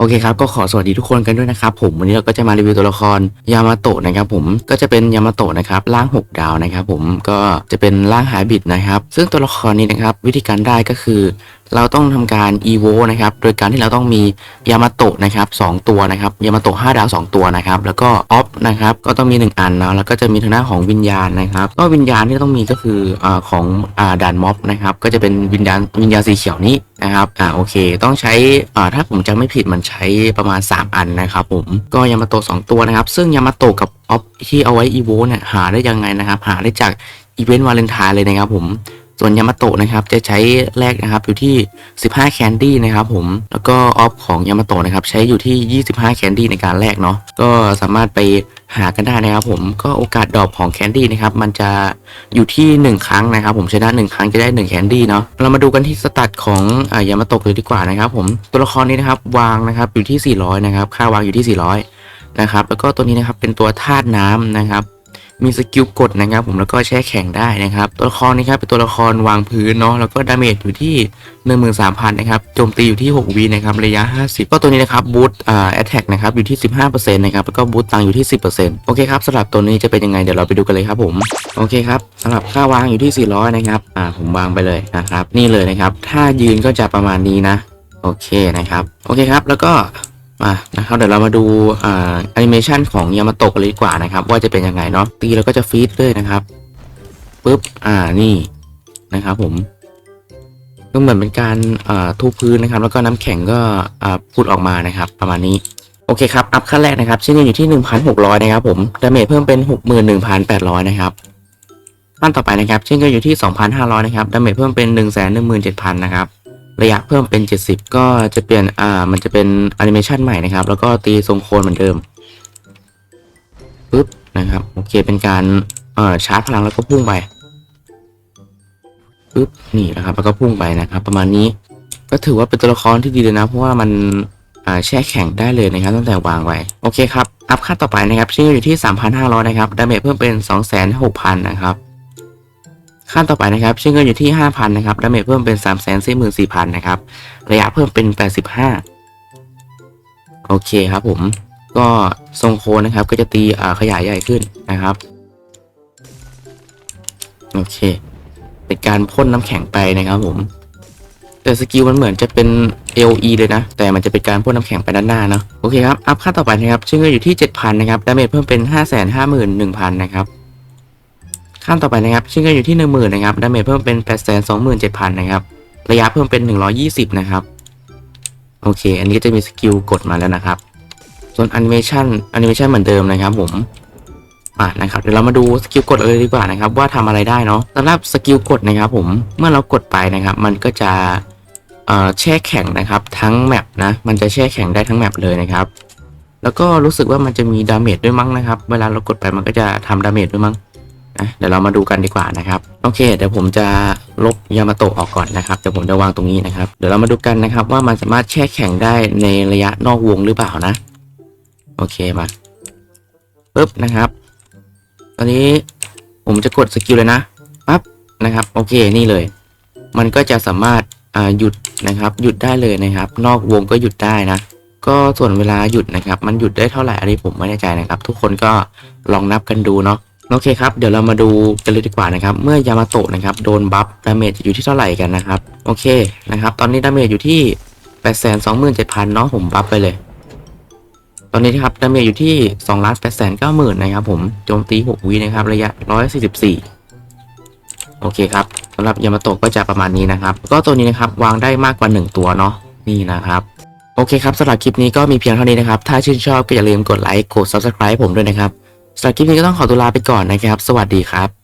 โอเคครับก็ขอสวัสดีทุกคนกันด้วยนะครับผมวันนี้เราก็จะมารีวิวตัวละครยามาโตะนะครับผมก็จะเป็นยามาโตะนะครับร่าง 6 ดาวนะครับผมก็จะเป็นร่างไฮบริดนะครับ ซึ่งตัวละครนี้นะครับวิธีการได้ก็คือ เราต้องทำการ e v o นะครับโดยการที่เราต้องมียามาโตะนะครับสองตัวนะครับยามาโตะ5ดาว 2 ตัวนะครับแล้วก็ออฟนะครับก็ต้องมี 1 อันเนาะแล้วก็จะมีทางด้านของวิญญาณนะครับก็วิญญาณที่ต้องมีก็คืออของอด่านม็อบนะครับก็จะเป็นวิญญาณวิญญาณสีเขียวนี้ นะครับอ่าโอเค ต้องใช้อ่าถ้าผมจำไม่ผิดมันใช้ประมาณ 3 อันนะครับผมก็ยามาโตะสองตัวนะครับ ซึ่งยามาโตะกับออฟที่เอาไว้ e v o เนี่ยหาได้ยังไงนะครับ หาได้จากอีเวนต์วาเลนไทน์เลยนะครับผมส่วนยามาโตะนะครับจะใช้แรกนะครับอยู่ที่ 15 แคนดี้นะครับผมแล้วก็ออฟของยามาโตะนะครับใช้อยู่ที่ 25 แคนดี้ในการแรกเนาะก็สามารถไป หากันได้นะครับผมก็โอกาสดรอปของแคนดี้นะครับมันจะอยู่ที่ 1 ครั้งนะครับผมชนะ1ครั้งจะได้1แคนดี้เนาะเรามาดูกันที่สตัตของอายามาโตะเลยดีกว่านะครับผมตัวละครนี้นะครับวางนะครับอยู่ที่ 400 นะครับค่าวางอยู่ที่ 400 นะครับแล้วก็ตัวนี้นะครับเป็นตัวธาตุน้ำนะครับ มีสกิลกดนะครับ ผมแล้วก็แช่แข็งได้นะครับ ตัวละครนี้ครับเป็นตัวละครวางพื้นเนาะแล้วก็ดาเมจอยู่ที่13,000นะครับโจมตีอยู่ที่6วีนะครับระยะ 50 ก็ตัวนี้นะครับบูตอ่าแอตแทกนะครับอยู่ที่ 15%นะครับแล้วก็บูตตังอยู่ที่ 10%โอเคครับสำหรับตัวนี้จะเป็นยังไงเดี๋ยวเราไปดูกันเลยครับผมโอเคครับสำหรับค่าวางอยู่ที่ 400 นะครับอ่าผมวางไปเลยนะครับนี่เลยนะครับถ้ายืนก็จะประมาณนี้นะโอเคนะครับโอเคครับแล้วก็ มานะครับเดี๋ยวเรามาดูอ่าแอนิเมชันของยามาโตะกันเลยดีกว่านะครับ ว่าจะเป็นยังไงเนาะตีแล้วก็จะฟีดเลยนะครับปุ๊บอ่านี่นะครับผมก็เหมือนเป็นการทุบพื้นนะครับ แล้วก็น้ำแข็งก็อ่าพูดออกมานะครับ ประมาณนี้โอเคครับ อัพขั้นแรกนะครับเช่นอยู่ที่ 1,600 นะครับผมดาเมจเพิ่มเป็น 61,800 นะครับขั้นต่อไปนะครับเช่นก็อยู่ที่ 2,500 นะครับดาเมจเพิ่มเป็น 117,000 นะครับ ระยะเพิ่มเป็น 70 ก็จะเปลี่ยนอ่ามันจะเป็นแอนิเมชันใหม่นะครับ แล้วก็ตีทรงโคนเหมือนเดิมปึ๊บนะครับโอเคเป็นการเอ่อชาร์จพลังแล้วก็พุ่งไปปึ๊บนี่นะครับ แล้วก็พุ่งไปนะครับ ประมาณนี้ก็ถือว่าเป็นตัวละครที่ดีเลยนะ เพราะว่ามันอ่าแช่แข็งได้เลยนะครับตั้งแต่วางไว้ โอเคครับ อัพค่าต่อไปนะครับชื่ออยู่ที่ 3,500 นะครับดาเมจเพิ่มเป็น 26,000นะครับ ขั้นต่อไปนะครับเชื่อเงินอยู่ที่ 5,000 นะครับดาเมจเพิ่มเป็น 344,000 นะครับ ระยะเพิ่มเป็น 85 โอเคครับผม ก็ทรงโคนนะครับ ก็จะตีขยายใหญ่ขึ้นนะครับ โอเค เป็นการพ่นน้ำแข็งไปนะครับผม แต่สกิลมันเหมือนจะเป็น LE เลยนะ แต่มันจะเป็นการพ่นน้ำแข็งไปด้านหน้าเนาะ โอเคครับ อัพค่าต่อไปนะครับ ชื่อเงินอยู่ที่ 7,000 นะครับดาเมจเพิ่มเป็น 551,000 นะครับ ขั้นต่อไปนะครับชื่อเงินอยู่ที่ 10,000นะครับดาเมจเพิ่มเป็น827,000นะครับระยะเพิ่มเป็น 120 นะครับ โอเค อันนี้ก็จะมีสกิลกดมาแล้วนะครับ ส่วนแอนิเมชันแอนิเมชันเหมือนเดิมนะครับผมอะนะครับเดี๋ยวเรามาดูสกิลกดเลยดีกว่านะครับ ว่าทำอะไรได้เนาะสำหรับสกิลกดนะครับผมเมื่อเรากดไปนะครับ มันก็จะเอ่อแช่แข็งนะครับ ทั้งแมปนะมันจะแช่แข็งได้ทั้งแมปเลยนะครับ แล้วก็รู้สึกว่ามันจะมีดาเมจด้วยมั้งนะครับ เวลาเรากดไปมันก็จะทำดาเมจด้วยมั้ง นะเดี๋ยวเรามาดูกันดีกว่านะครับโอเค เดี๋ยวผมจะลบยามาโตะออกก่อนนะครับเดี๋ยวผมจะวางตรงนี้นะครับ เดี๋ยวเรามาดูกันนะครับว่ามันสามารถแช่แข็งได้ในระยะนอกวงหรือเปล่านะ โอเคมาปึ๊บนะครับ ตอนนี้ผมจะกดสกิลเลยนะปั๊บนะครับ โอเคนี่เลย มันก็จะสามารถหยุดนะครับ หยุดได้เลยนะครับ นอกวงก็หยุดได้นะก็ส่วนเวลาหยุดนะครับ มันหยุดได้เท่าไหร่อันนี้ผมไม่แน่ใจนะครับ ทุกคนก็ลองนับกันดูเนาะ โอเคครับ เดี๋ยวเรามาดูกันเลยดีกว่านะครับ เมื่อยามาโตะนะครับ โดนบัฟดาเมจอยู่ที่เท่าไหร่กันนะครับ โอเคนะครับ ตอนนี้ดาเมจอยู่ที่827,000เนาะผมบัฟไปเลย ตอนนี้นะครับดาเมจอยู่ที่2ล้าน8 9 0 0 0 0นนะครับผม โจมตี6วินะครับ ระยะ144โอเคครับสำหรับยามาโตะก็จะประมาณนี้นะครับ ก็ตัวนี้นะครับวางได้มากกว่า 1 ตัวเนาะ นี่นะครับโอเคครับสำหรับคลิปนี้ก็มีเพียงเท่านี้นะครับ ถ้าชื่นชอบก็อย่าลืมกดไลค์ กด subscribe ผมด้วยนะครับ สำหรับคลิปนี้ก็ต้องขอตัวลาไปก่อนนะครับ สวัสดีครับ